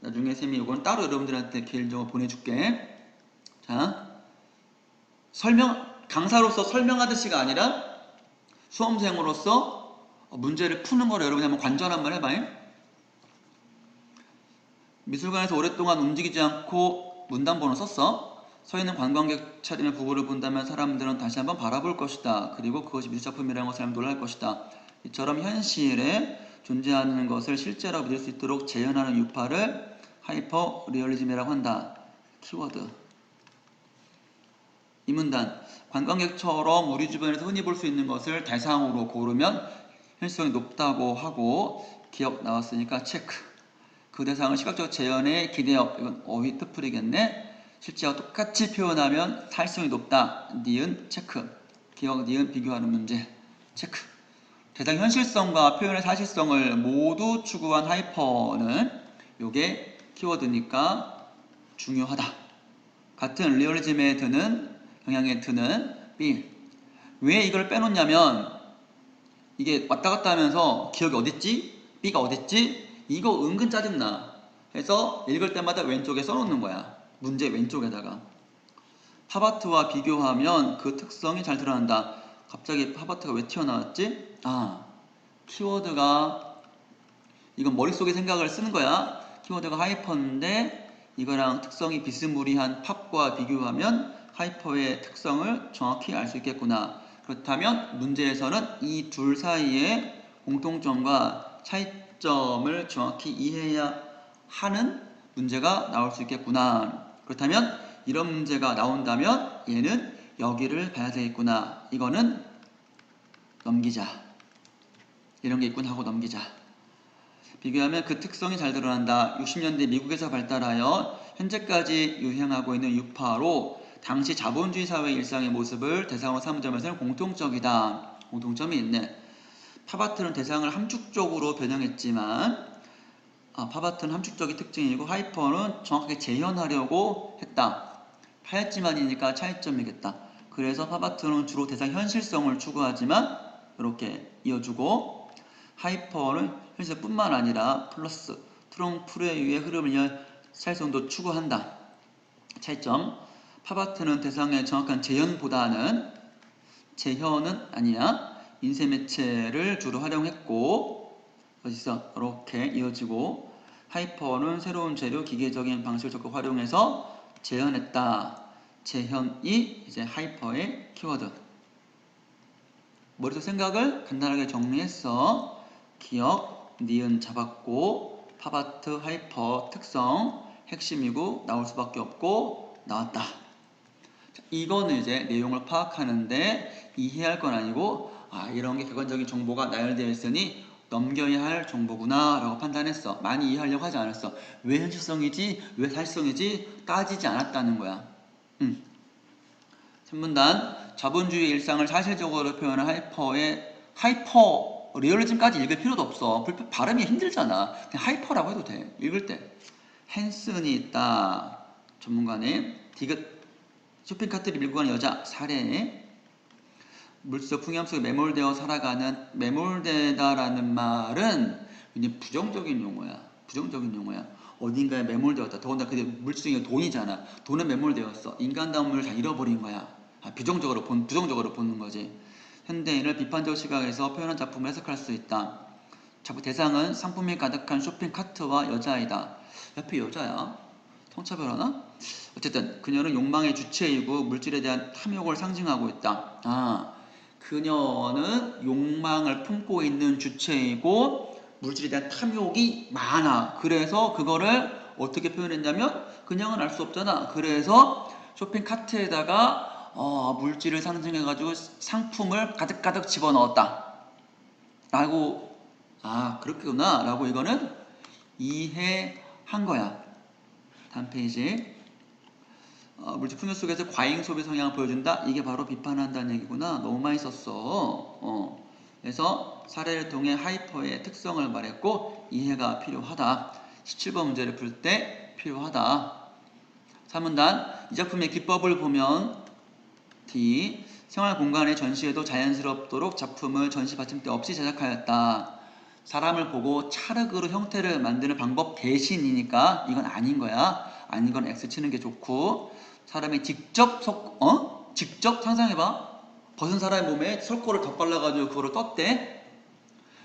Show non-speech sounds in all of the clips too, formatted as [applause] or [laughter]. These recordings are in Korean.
나중에 쌤이 이건 따로 여러분들한테 개인적으로 보내줄게. 자, 설명, 강사로서 설명하듯이가 아니라 수험생으로서 문제를 푸는 거를 여러분이 한번 관전 한번 해봐요. 미술관에서 오랫동안 움직이지 않고 문단번호 썼어. 서 있는 관광객 차림의 부부를 본다면 사람들은 다시 한번 바라볼 것이다. 그리고 그것이 미술작품이라는 것을 놀랄 것이다. 이처럼 현실에 존재하는 것을 실제로 믿을 수 있도록 재현하는 유파를 하이퍼 리얼리즘이라고 한다. 키워드. 이 문단. 관광객처럼 우리 주변에서 흔히 볼 수 있는 것을 대상으로 고르면 현실성이 높다고 하고 기억 나왔으니까 체크. 그 대상을 시각적 재현에 기대어. 이건 어휘 뜻풀이겠네. 실제와 똑같이 표현하면 사실성이 높다. 니은 체크. 기억 니은 비교하는 문제. 체크. 대상 현실성과 표현의 사실성을 모두 추구한 하이퍼는 요게 키워드니까 중요하다. 같은 리얼리즘에 드는 경향에 드는 B. 왜 이걸 빼놓냐면 이게 왔다 갔다 하면서 기억이 어딨지? B가 어딨지? 이거 은근 짜증나. 해서 읽을 때마다 왼쪽에 써놓는 거야. 문제 왼쪽에다가. 팝아트와 비교하면 그 특성이 잘 드러난다. 갑자기 팝아트가 왜 튀어나왔지? 아, 키워드가 이건 머릿속에 생각을 쓰는 거야. 키워드가 하이퍼인데 이거랑 특성이 비스무리한 팝과 비교하면 하이퍼의 특성을 정확히 알 수 있겠구나. 그렇다면 문제에서는 이 둘 사이의 공통점과 차이점을 정확히 이해해야 하는 문제가 나올 수 있겠구나. 그렇다면 이런 문제가 나온다면 얘는 여기를 봐야 되겠구나. 이거는 넘기자. 이런 게 있군 하고 넘기자. 비교하면 그 특성이 잘 드러난다. 60년대 미국에서 발달하여 현재까지 유행하고 있는 유파로 당시 자본주의 사회 일상의 모습을 대상으로 삼은 점에서는 공통적이다. 공통점이 있네. 팝아트는 대상을 함축적으로 변형했지만 아, 팝아트는 함축적인 특징이고 하이퍼는 정확하게 재현하려고 했다. 하였지만이니까 차이점이겠다. 그래서 팝아트는 주로 대상 현실성을 추구하지만 이렇게 이어주고 하이퍼는 현실뿐만 아니라 플러스 트롱프레 위의 흐름을 위한 사실성도 추구한다. 차이점 팝아트는 대상의 정확한 재현보다는 재현은 아니야 인쇄 매체를 주로 활용했고 어디서 이렇게 이어지고 하이퍼는 새로운 재료 기계적인 방식을 적극 활용해서 재현했다. 재현이 이제 하이퍼의 키워드. 머릿속 생각을 간단하게 정리했어. 기억, 니은 잡았고 팝아트 하이퍼 특성 핵심이고 나올 수밖에 없고 나왔다. 자, 이거는 이제 내용을 파악하는데 이해할 건 아니고 아 이런 게 객관적인 정보가 나열되어 있으니 넘겨야 할 정보구나 라고 판단했어 많이 이해하려고 하지 않았어 왜 현실성이지 왜 사실성이지 따지지 않았다는 거야 음. 3문단 자본주의 일상을 사실적으로 표현한 하이퍼의 하이퍼 리얼리즘까지 읽을 필요도 없어. 불- 발음이 힘들잖아. 그냥 하이퍼라고 해도 돼. 읽을 때. 헨슨이 있다. 전문가네 디귿. 쇼핑카트를 밀고 가는 여자. 사례. 물속 풍염 속에 매몰되어 살아가는 매몰되다라는 말은 굉장히 부정적인 용어야. 부정적인 용어야. 어딘가에 매몰되었다. 더군다나 그게 물질적인 돈이잖아. 돈에 매몰되었어. 인간다움을 다 잃어버린 거야. 아, 부정적으로 본 부정적으로 보는 거지. 현대인을 비판적 시각에서 표현한 작품을 해석할 수 있다. 작품 대상은 상품이 가득한 쇼핑 카트와 여자이다. 옆에 여자야. 성차별하나? 어쨌든 그녀는 욕망의 주체이고 물질에 대한 탐욕을 상징하고 있다. 아, 그녀는 욕망을 품고 있는 주체이고 물질에 대한 탐욕이 많아. 그래서 그거를 어떻게 표현했냐면 그냥은 알 수 없잖아. 그래서 쇼핑 카트에다가 어, 물질을 상징해가지고 상품을 가득가득 집어넣었다. 라고 아 그렇구나 라고 이거는 이해한 거야. 다음 페이지. 어, 물질 풍요 속에서 과잉 소비 성향을 보여준다. 이게 바로 비판한다는 얘기구나. 너무 많이 썼어. 어. 그래서 사례를 통해 하이퍼의 특성을 말했고 이해가 필요하다. 17번 문제를 풀 때 필요하다. 3문단 이 작품의 기법을 보면 D 생활 공간의 전시에도 자연스럽도록 작품을 전시 받침대 없이 제작하였다. 사람을 보고 차르그로 형태를 만드는 방법 대신이니까 이건 아닌 거야. 아닌 건 X 치는 게 좋고 사람이 직접 석 어? 직접 상상해봐. 벗은 사람의 몸에 설코를 덧발라가지고 그거를 떴대.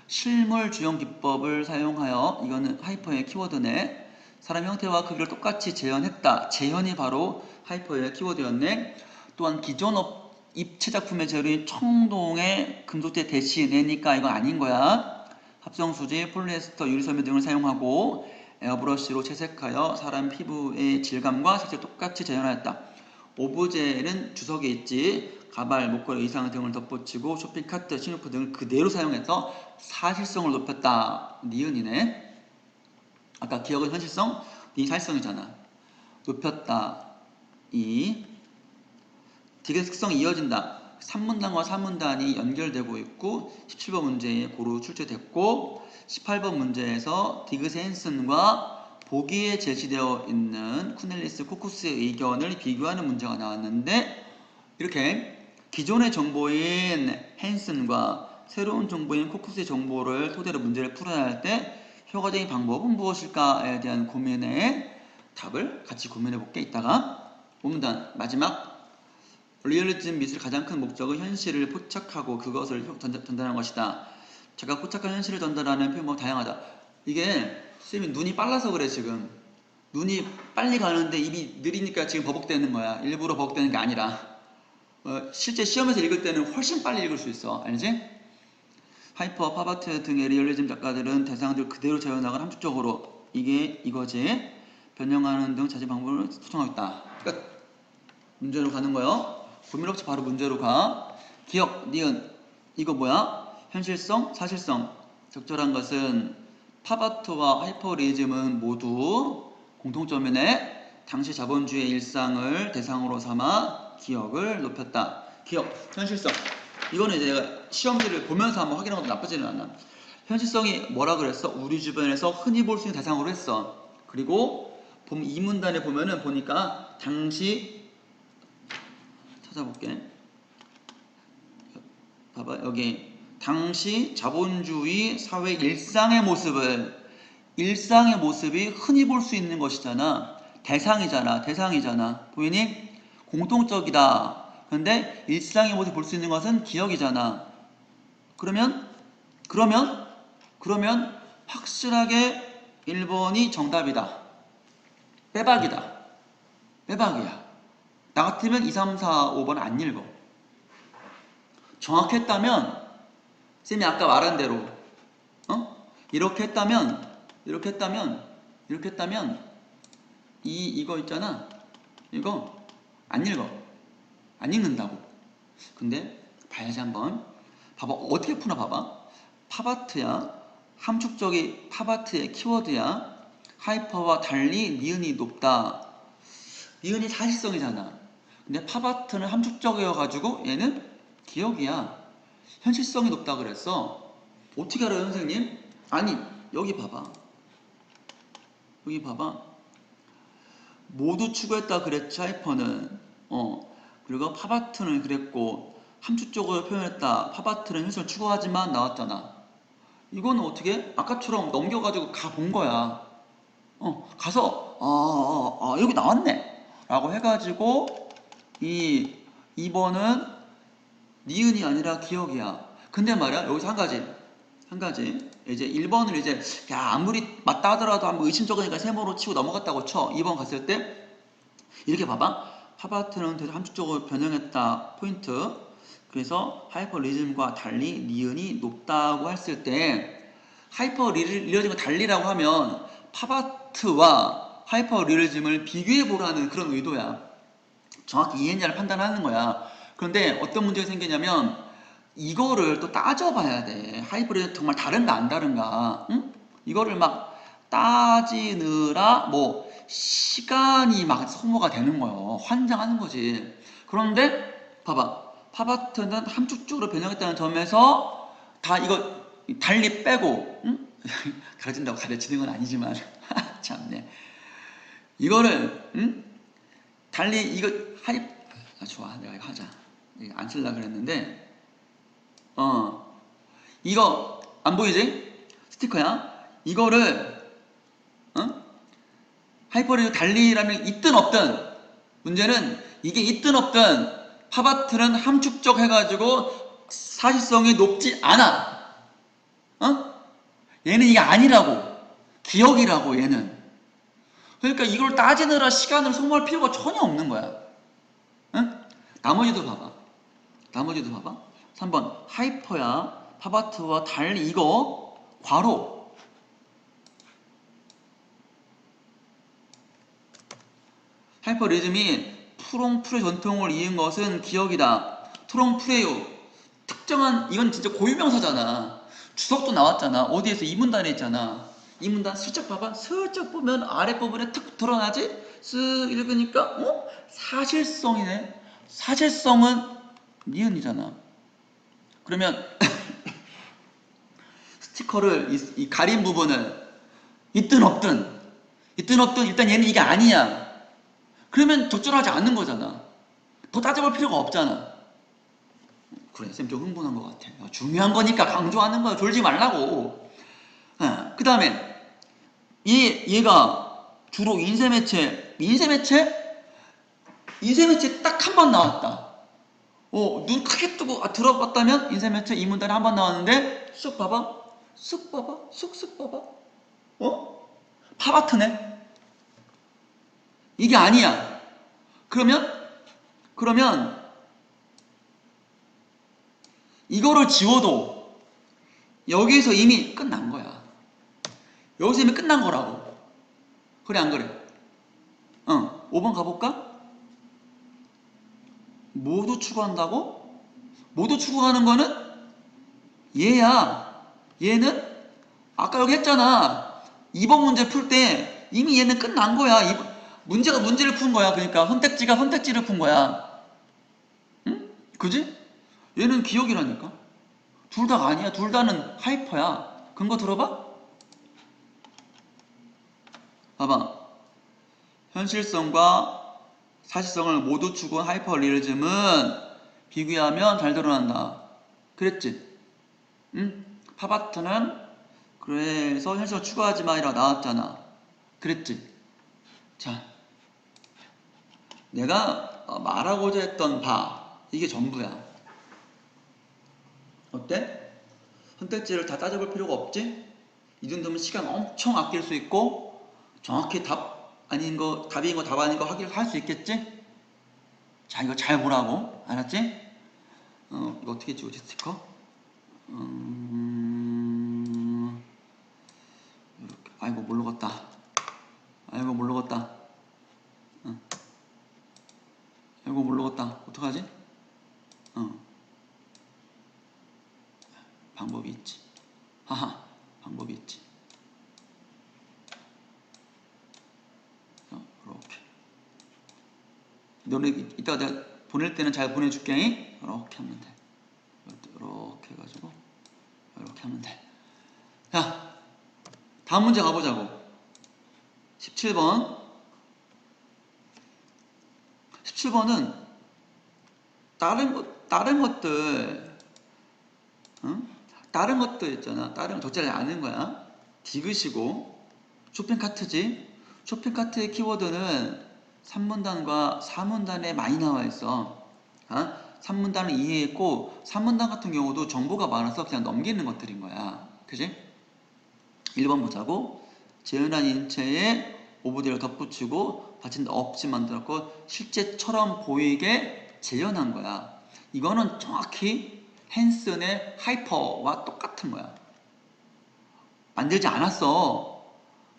실물 주형 기법을 사용하여 이거는 하이퍼의 키워드네. 사람 형태와 크기를 똑같이 재현했다. 재현이 바로 하이퍼의 키워드였네. 또한 기존 업 입체 작품의 재료인 청동의 금속재 대신이니까 이건 아닌 거야. 합성 수지, 폴리에스터, 유리섬유 등을 사용하고 에어브러쉬로 채색하여 사람 피부의 질감과 색을 똑같이 재현하였다. 오브제는 주석에 있지 가발, 목걸이, 의상 등을 덧붙이고 쇼핑카트, 신용품 등을 그대로 사용해서 사실성을 높였다. 니은이네. 아까 기억은 현실성, 니 사실성이잖아. 높였다. 이 디귿 특성이 이어진다. 3문단과 4문단이 연결되고 있고 17번 문제에 고루 출제됐고 18번 문제에서 디귿의 헨슨과 보기에 제시되어 있는 쿠넬리스 코쿠스의 의견을 비교하는 문제가 나왔는데 이렇게 기존의 정보인 헨슨과 새로운 정보인 코쿠스의 정보를 토대로 문제를 풀어야 할 때 효과적인 방법은 무엇일까에 대한 고민에 답을 같이 고민해 볼게 이따가 5문단 마지막 리얼리즘 미술의 가장 큰 목적은 현실을 포착하고 그것을 전달, 전달하는 것이다. 제가 포착한 현실을 전달하는 표현 뭐 다양하다. 이게 쌤이 눈이 빨라서 그래 지금. 눈이 빨리 가는데 입이 느리니까 지금 버벅대는 거야. 일부러 버벅대는 게 아니라. 어, 실제 시험에서 읽을 때는 훨씬 빨리 읽을 수 있어. 알지? 하이퍼, 파바트 등의 리얼리즘 작가들은 대상들 그대로 재현하고 함축적으로 이게 이거지. 변형하는 등 자체 방법을 소통하고 있다. 끝. 문제로 가는 거요. 고민 없이 바로 문제로 가. 기억, 니은. 이거 뭐야? 현실성, 사실성. 적절한 것은 파바트와 하이퍼리즘은 모두 공통점이네. 당시 자본주의 일상을 대상으로 삼아 기억을 높였다. 기억, 현실성. 이거는 이제 내가 시험지를 보면서 한번 확인하는 것도 나쁘지는 않아. 현실성이 뭐라 그랬어? 우리 주변에서 흔히 볼 수 있는 대상으로 했어. 그리고 이 문단에 보면은 보니까 당시 찾아볼게. 봐봐 여기 당시 자본주의 사회 일상의 모습을 일상의 모습이 흔히 볼 수 있는 것이잖아. 대상이잖아. 대상이잖아. 보이니? 공통적이다. 근데 일상의 모습을 볼수 있는 것은 기억이잖아. 그러면 그러면 그러면 확실하게 1번이 정답이다. 빼박이다. 빼박이야. 나 같으면 2, 3, 4, 5번 안 읽어. 정확했다면, 쌤이 아까 말한 대로, 어? 이렇게 했다면, 이렇게 했다면, 이렇게 했다면, 이, 이거 있잖아. 이거 안 읽어. 안 읽는다고. 근데, 봐야지 한번. 봐봐. 어떻게 푸나 봐봐. 파바트야. 함축적이 파바트의 키워드야. 하이퍼와 달리 니은이 높다. 니은이 사실성이잖아. 근데 파바트는 함축적이어가지고 얘는 기억이야. 현실성이 높다 그랬어. 어떻게 알아요, 선생님? 아니, 여기 봐봐. 여기 봐봐. 모두 추구했다 그랬지, 하이퍼는. 어. 그리고 파바트는 그랬고, 함축적으로 표현했다. 파바트는 현실을 추구하지만 나왔잖아. 이거는 어떻게? 아까처럼 넘겨가지고 가 본 거야. 어, 가서, 아, 아, 아, 여기 나왔네. 라고 해가지고, 이 2번은 니은이 아니라 기억이야. 근데 말이야, 여기서 한 가지. 한 가지. 이제 1번을 이제, 야, 아무리 맞다 하더라도 한번 의심적이니까 세모로 치고 넘어갔다고 쳐. 2번 갔을 때, 이렇게 봐봐. 파바트는 대략 함축적으로 변형했다. 포인트. 그래서 하이퍼리즘과 달리 니은이 높다고 했을 때, 하이퍼리즘과 달리라고 하면, 파바트와 하이퍼리즘을 비교해 보라는 그런 의도야. 정확히 이해했냐를 판단하는 거야. 그런데 어떤 문제가 생기냐면 이거를 또 따져봐야 돼. 하이브리드 정말 다른가 안 다른가. 응? 이거를 막 따지느라 뭐 시간이 막 소모가 되는 거예요. 환장하는 거지. 그런데 봐봐. 파바트는 함축적으로 변형했다는 점에서 다 이거 달리 빼고 응? [laughs] 가르친다고 가르치는 건 아니지만 [laughs] 참네. 이거를 응? 달리 이거 하이 아, 좋아 내가 이거 하자 안 쓸라 그랬는데 어 이거 안 보이지? 스티커야. 이거를 어? 하이퍼리즈 달리라는 있든 없든 문제는 이게 있든 없든 팝아트는 함축적 해가지고 사실성이 높지 않아. 어? 얘는 이게 아니라고. 기억이라고 얘는. 그러니까 이걸 따지느라 시간을 소모할 필요가 전혀 없는 거야. 응? 나머지도 봐봐. 나머지도 봐봐. 3번 하이퍼야 팝아트와 달리 이거 괄호 하이퍼 리즘이 프롱프레 전통을 이은 것은 기억이다. 트롱프레요. 특정한 이건 진짜 고유명사잖아. 주석도 나왔잖아. 어디에서 이문단에 있잖아. 이문단 슬쩍 봐봐. 슬쩍 보면 아래 부분에 탁 드러나지? 쓱 읽으니까 어? 사실성이네. 사실성은 니은이잖아. 그러면 [laughs] 스티커를 이, 이 가린 부분을 있든 없든 있든 없든 일단 얘는 이게 아니야. 그러면 적절하지 않는 거잖아. 더 따져볼 필요가 없잖아. 그래, 쌤 좀 흥분한 것 같아. 요 중요한 거니까 강조하는 거야. 졸지 말라고. 그 다음에 얘, 얘가 주로 인쇄매체, 인쇄매체? 인쇄매체 딱 한 번 나왔다. 어, 눈 크게 뜨고 아, 들어봤다면 인쇄매체 이 문단에 한 번 나왔는데 쑥 봐봐. 쑥 봐봐. 쑥쑥 봐봐. 어? 파바트네. 이게 아니야. 그러면 그러면 이거를 지워도 여기에서 이미 끝난 거야. 여기서 이미 끝난 거라고. 그래 안 그래? 어, 5번 가볼까? 모두 추구한다고? 모두 추구하는 거는 얘야. 얘는 아까 여기 했잖아. 2번 문제 풀 때 이미 얘는 끝난 거야. 이- 문제가 문제를 푼 거야. 그러니까 선택지가 선택지를 푼 거야. 응? 그지? 얘는 기억이라니까. 둘 다가 아니야. 둘 다는 하이퍼야. 근거 들어봐? 봐봐. 현실성과 사실성을 모두 추구한 하이퍼리얼즘은 비교하면 잘 드러난다. 그랬지? 응? 파바트는 그래서 현실성을 추구하지 마이라 나왔잖아. 그랬지? 자, 내가 어, 말하고자 했던 바 이게 전부야. 어때? 선택지를 다 따져볼 필요가 없지? 이 정도면 시간 엄청 아낄 수 있고 정확히 답 아닌 거 답인 거 답 아닌 거 확인할 수 있겠지? 자 이거 잘 보라고 알았지? 어 이거 어떻게 지우지 스티커? 음... 이렇게 아이고 모르겠다. 아이고 모르겠다. 응. 아이고 모르겠다. 어떡하지? 어. 방법이 있지. 하하, 방법이 있지. 어, 이렇게. 너네 이- 이따가 내가 보낼 때는 잘 보내줄게. 이렇게 하면 돼. 이렇게 해가지고 이렇게 하면 돼. 자, 다음 문제 가보자고. 17번. 17번은 다른 것 다른 것들 응? 다른 것들 있잖아. 다른 거 적절히 아는 거야. 디귿이고 쇼핑카트지. 쇼핑카트의 키워드는 3문단과 4문단에 많이 나와 있어. 어? 3문단은 이해했고 3문단 같은 경우도 정보가 많아서 그냥 넘기는 것들인 거야. 그지? 1번 보자고. 재현한 인체에 오브제를 덧붙이고 받침대 없이 만들었고 실제처럼 보이게 재현한 거야. 이거는 정확히 헨슨의 하이퍼와 똑같은 거야. 만들지 않았어.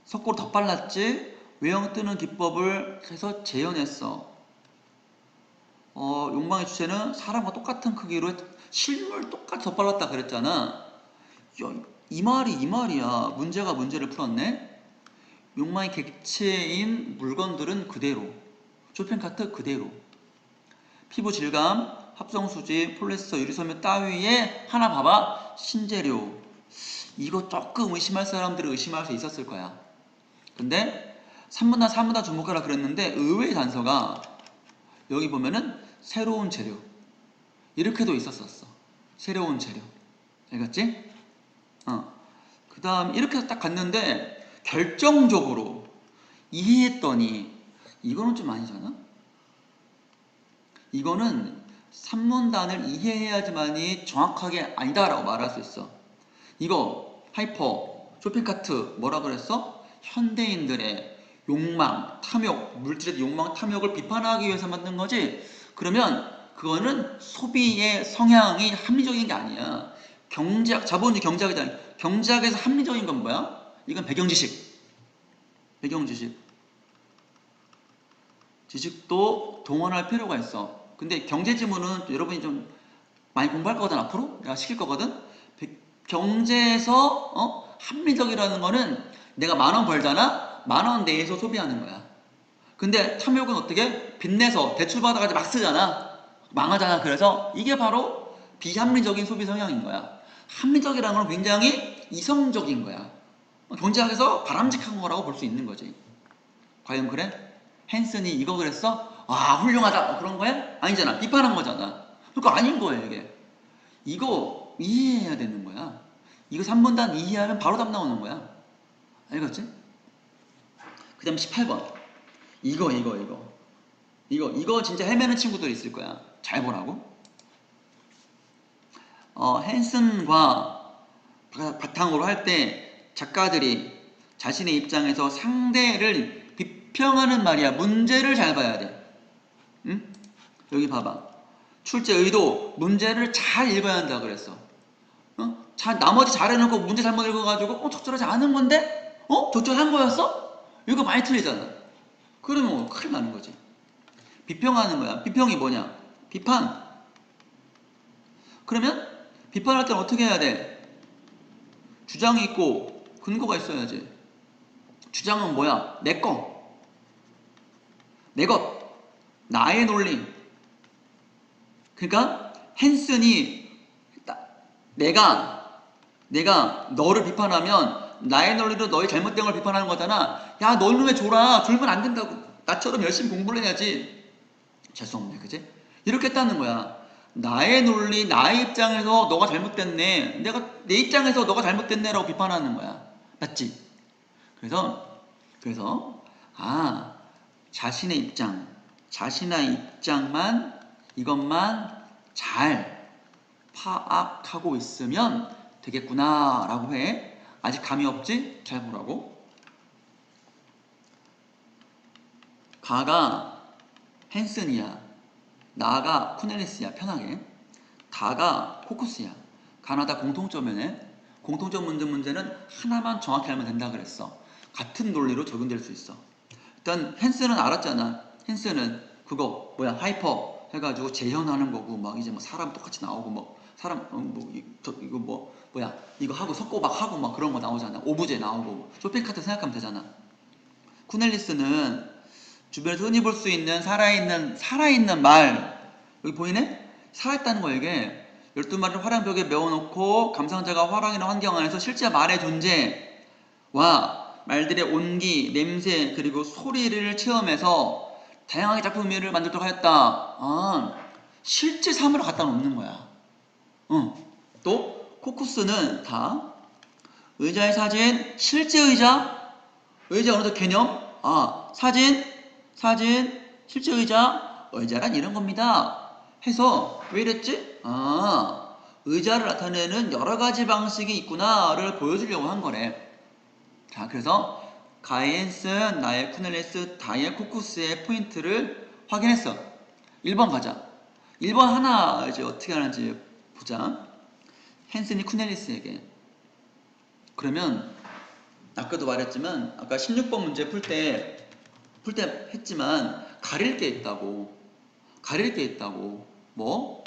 속고로 덧발랐지. 외형 뜨는 기법을 해서 재현했어. 어, 욕망의 주체는 사람과 똑같은 크기로 했- 실물 똑같이 덧발랐다 그랬잖아. 야, 이 말이 이 말이야. 문제가 문제를 풀었네. 욕망의 객체인 물건들은 그대로. 쇼핑카트 그대로. 피부 질감, 합성수지, 폴리스터, 유리섬유 따위에 하나 봐봐. 신재료. 이거 조금 의심할 사람들은 의심할 수 있었을 거야. 근데 3분단 4분단 주목하라 그랬는데 의외의 단서가 여기 보면은 새로운 재료. 이렇게도 있었었어. 새로운 재료. 알겠지? 어. 그 다음 이렇게 딱 갔는데 결정적으로 이해했더니 이거는 좀 아니잖아? 이거는 산문단을 이해해야지만이 정확하게 아니다라고 말할 수 있어. 이거 하이퍼 쇼핑카트 뭐라 그랬어? 현대인들의 욕망, 탐욕, 물질의 욕망, 탐욕을 비판하기 위해서 만든 거지. 그러면 그거는 소비의 성향이 합리적인 게 아니야. 경제학, 자본주의 경제학이다. 경제학에서 합리적인 건 뭐야? 이건 배경지식. 배경지식. 지식도 동원할 필요가 있어. 근데 경제지문은 여러분이 좀 많이 공부할 거거든 앞으로 내가 시킬 거거든. 배- 경제에서 어? 합리적이라는 거는 내가 만 원 벌잖아. 만 원 내에서 소비하는 거야. 근데 탐욕은 어떻게 빚내서 대출 받아가지고 막 쓰잖아. 망하잖아. 그래서 이게 바로 비합리적인 소비 성향인 거야. 합리적이라는 건 굉장히 이성적인 거야. 경제학에서 바람직한 거라고 볼 수 있는 거지. 과연 그래? 헨슨이 이거 그랬어? 아 훌륭하다 뭐 그런 거야? 아니잖아 비판한 거잖아 그러니까 아닌 거예요 이게 이거 이해해야 되는 거야 이거 3분단 이해하면 바로 답 나오는 거야 알겠지? 그 다음 18번 이거 이거 이거 이거 이거 진짜 헤매는 친구들 있을 거야 잘 보라고 어, 헨슨과 바- 바탕으로 할 때 작가들이 자신의 입장에서 상대를 비평하는 말이야. 문제를 잘 봐야 돼. 응? 여기 봐봐. 출제 의도, 문제를 잘 읽어야 한다 그랬어. 어? 자, 나머지 잘 해놓고 문제 잘못 읽어가지고, 어, 적절하지 않은 건데? 어? 적절한 거였어? 이거 많이 틀리잖아. 그러면 큰일 나는 거지. 비평하는 거야. 비평이 뭐냐? 비판. 그러면 비판할 때는 어떻게 해야 돼? 주장이 있고 근거가 있어야지. 주장은 뭐야? 내 거. 내 것. 나의 논리. 그러니까 헨슨이 나- 내가 내가 너를 비판하면 나의 논리로 너의 잘못된 걸 비판하는 거잖아. 야, 왜 졸아? 졸면 안 된다고. 나처럼 열심히 공부를 해야지. 없네, 그지? 이렇게 했다는 거야. 나의 논리, 나의 입장에서 너가 잘못됐네. 내가 내 입장에서 너가 잘못됐네 라고 비판하는 거야. 맞지? 그래서 그래서 아 자신의 입장, 자신의 입장만 이것만 잘 파악하고 있으면 되겠구나 라고 해. 아직 감이 없지? 잘 보라고. 가가 헨슨이야. 나가 쿠넬리스야. 편하게. 다가 코쿠스야. 가나다 공통점에는 공통점 문제 문제는 하나만 정확히 알면 된다 그랬어. 같은 논리로 적용될 수 있어. 일단 헨스는 알았잖아. 헨스는 그거 뭐야 하이퍼 해가지고 재현하는 거고 막 이제 뭐 사람 똑같이 나오고 뭐 사람 어, 뭐 이, 저, 이거 뭐 뭐야 이거 하고 막 하고 막 그런 거 나오잖아. 오브제 나오고 쇼핑카트 생각하면 되잖아. 쿠넬리스는 주변에서 흔히 볼 수 있는 살아있는 살아있는 말 여기 보이네? 살아있다는 거 이게 12마리를 화랑벽에 메워놓고 감상자가 화랑이나 환경 안에서 실제 말의 존재와 말들의 온기, 냄새, 그리고 소리를 체험해서 다양하게 작품 의미를 만들도록 하였다. 아, 실제 삶으로 갖다 놓는 거야. 어. 또 코쿠스는 다 의자의 사진, 실제 의자, 의자 어느 정도 개념, 아 사진, 사진, 실제 의자, 의자란 이런 겁니다. 해서 왜 이랬지? 아 의자를 나타내는 여러 가지 방식이 있구나를 보여주려고 한 거래. 자, 그래서 가이엔슨, 나의 쿠넬레스, 다이엘 코쿠스의 포인트를 확인했어. 1번 가자. 1번 하나 이제 어떻게 하는지 보자. 헨슨이 쿠넬리스에게. 그러면 아까도 말했지만 아까 16번 문제 풀 때 풀 때 했지만 가릴 게 있다고. 가릴 게 있다고. 뭐?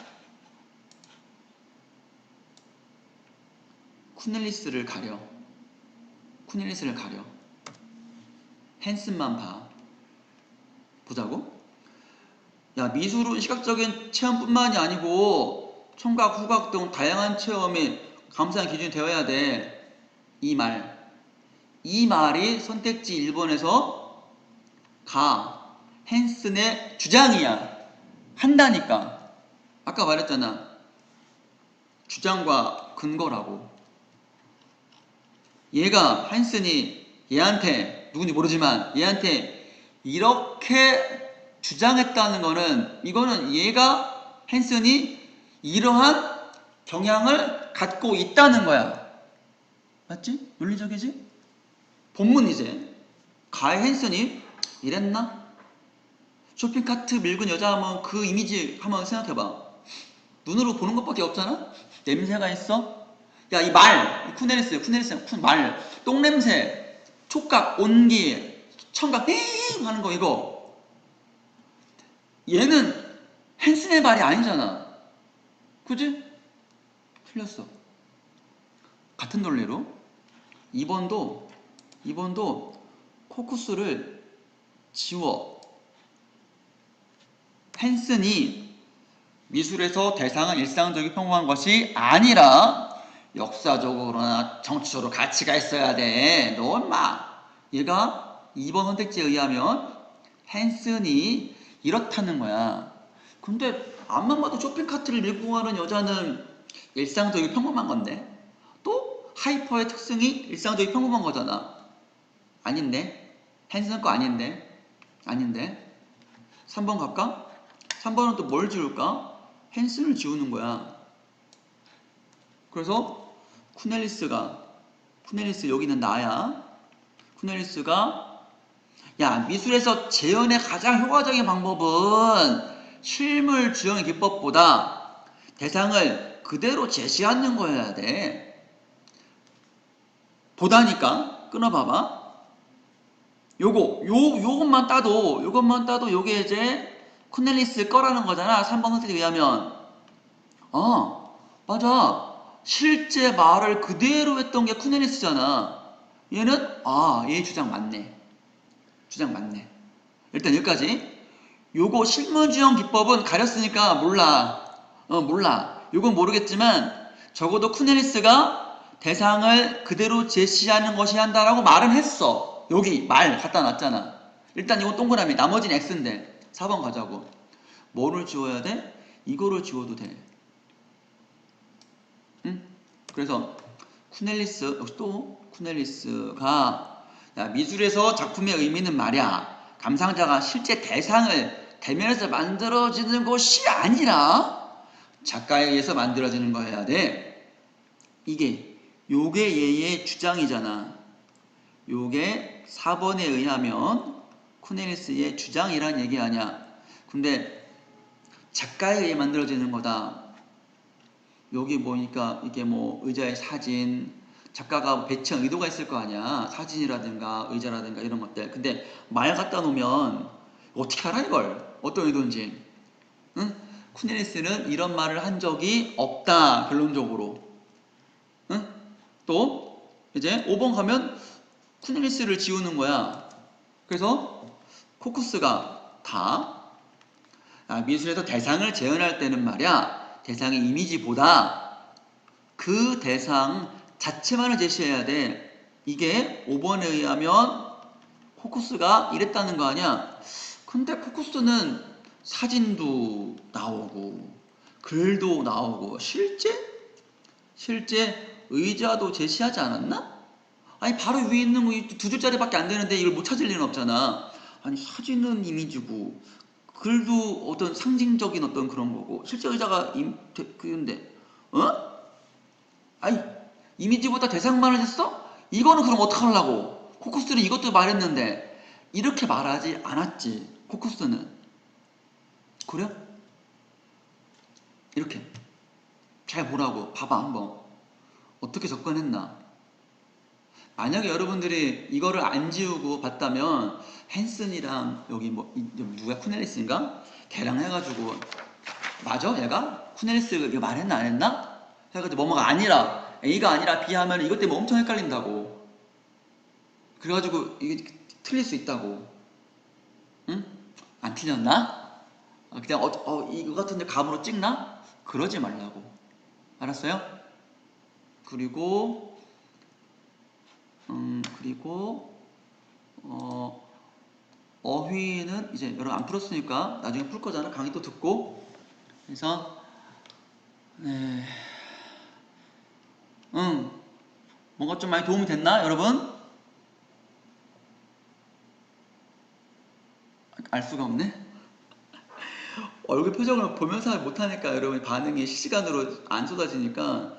쿠넬리스를 가려. 쿠넬리스를 가려. 헨슨만 봐. 보자고? 야, 미술은 시각적인 체험뿐만이 아니고 청각, 후각 등 다양한 체험이 감상의 기준이 되어야 돼. 이 말. 이 말이 선택지 1번에서 가. 헨슨의 주장이야. 한다니까. 아까 말했잖아. 주장과 근거라고. 얘가 한슨이 얘한테 누군지 모르지만 얘한테 이렇게 주장했다는 거는 이거는 얘가 헨슨이 이러한 경향을 갖고 있다는 거야. 맞지? 논리적이지? 본문 이제 가해 헨슨이 이랬나? 쇼핑카트 밀고 여자 하면 그 이미지 한번 생각해봐. 눈으로 보는 것밖에 없잖아? 냄새가 있어? 야, 이 말, 쿠네리스, 쿠네리스, 쿠, 말, 똥냄새, 촉각, 온기, 청각, 삥 하는 거, 이거. 얘는 헨슨의 말이 아니잖아. 그지? 틀렸어. 같은 논리로 2번도 2번도 코쿠스를 지워. 헨슨이 미술에서 대상은 일상적이 평범한 것이 아니라 역사적으로나 정치적으로 가치가 있어야 돼. 너 엄마. 얘가 2번 선택지에 의하면 헨슨이 이렇다는 거야. 근데 앞만 봐도 쇼핑카트를 밀고 가는 여자는 일상적이 평범한 건데 또 하이퍼의 특성이 일상적이 평범한 거잖아. 아닌데? 헨슨 거 아닌데? 아닌데? 3번 갈까? 3번은 또 뭘 지울까? 헨슨을 지우는 거야. 그래서 쿠넬리스가 쿠넬리스 여기는 나야. 쿠넬리스가 야 미술에서 재현의 가장 효과적인 방법은 실물 주형의 기법보다 대상을 그대로 제시하는 거여야 돼. 보다니까 끊어봐봐. 요거 요 요것만 따도 요것만 따도 요게 이제 쿠넬리스 거라는 거잖아. 3번 선택에 의하면 어 맞아. 실제 말을 그대로 했던 게 쿠넬리스잖아. 얘는 아, 얘 주장 맞네. 주장 맞네. 일단 여기까지. 요거 실무주형 기법은 가렸으니까 몰라. 어, 몰라. 요건 모르겠지만 적어도 쿠넬리스가 대상을 그대로 제시하는 것이 한다라고 말은 했어. 여기 말 갖다 놨잖아. 일단 이건 동그라미. 나머지는 X인데. 4번 가자고. 뭐를 지워야 돼? 이거를 지워도 돼. 응? 그래서 쿠넬리스 역시 또 쿠넬리스가 야, 미술에서 작품의 의미는 말이야. 감상자가 실제 대상을 대면에서 만들어지는 것이 아니라 작가에 의해서 만들어지는 거여야 돼. 이게 요게 얘의 주장이잖아. 요게 4번에 의하면 쿠넬리스의 주장이란 얘기 아니야. 근데 작가에 의해 만들어지는 거다 여기 보니까 이게 뭐 의자의 사진 작가가 배치한 의도가 있을 거 아니야. 사진이라든가 의자라든가 이런 것들. 근데 말 갖다 놓으면 어떻게 알아 이걸? 어떤 의도인지. 응? 쿠네리스는 이런 말을 한 적이 없다 결론적으로. 응? 또 이제 5번 가면 쿠네리스를 지우는 거야. 그래서 코쿠스가 다 아, 미술에서 대상을 재현할 때는 말이야 대상의 이미지보다 그 대상 자체만을 제시해야 돼. 이게 5번에 의하면 코쿠스가 이랬다는 거 아니야? 근데 코쿠스는 사진도 나오고 글도 나오고 실제 실제 의자도 제시하지 않았나? 아니 바로 위에 있는 거 두 줄짜리밖에 안 되는데 이걸 못 찾을 리는 없잖아. 아니 사진은 이미지고 글도 어떤 상징적인 어떤 그런 거고 실제 의자가 임, 그인데 어? 아니 이미지보다 대상만을 했어? 이거는 그럼 어떡하려고 코쿠스는 이것도 말했는데 이렇게 말하지 않았지 코쿠스는 그래? 이렇게 잘 보라고 봐봐 한번 어떻게 접근했나 만약에 여러분들이 이거를 안 지우고 봤다면 헨슨이랑 여기 뭐 이- 누가 쿠넬리스인가? 걔랑 해가지고 맞아 얘가? 쿠넬리스 이거 말했나 안 했나? 해가지고 뭐뭐가 아니라 A가 아니라 B 하면 이것 때문에 엄청 헷갈린다고 그래가지고 이게 틀릴 수 있다고 응? 안 틀렸나? 아, 그냥 어, 어 이거 같은데 감으로 찍나? 그러지 말라고 알았어요? 그리고 음, 그리고 어, 어휘는 이제 여러분 안 풀었으니까 나중에 풀 거잖아. 강의 또 듣고. 그래서 네. 응. 뭔가 좀 많이 도움이 됐나, 여러분? 알 수가 없네. [laughs] 얼굴 표정을 보면서 못하니까 여러분 반응이 실시간으로 안 쏟아지니까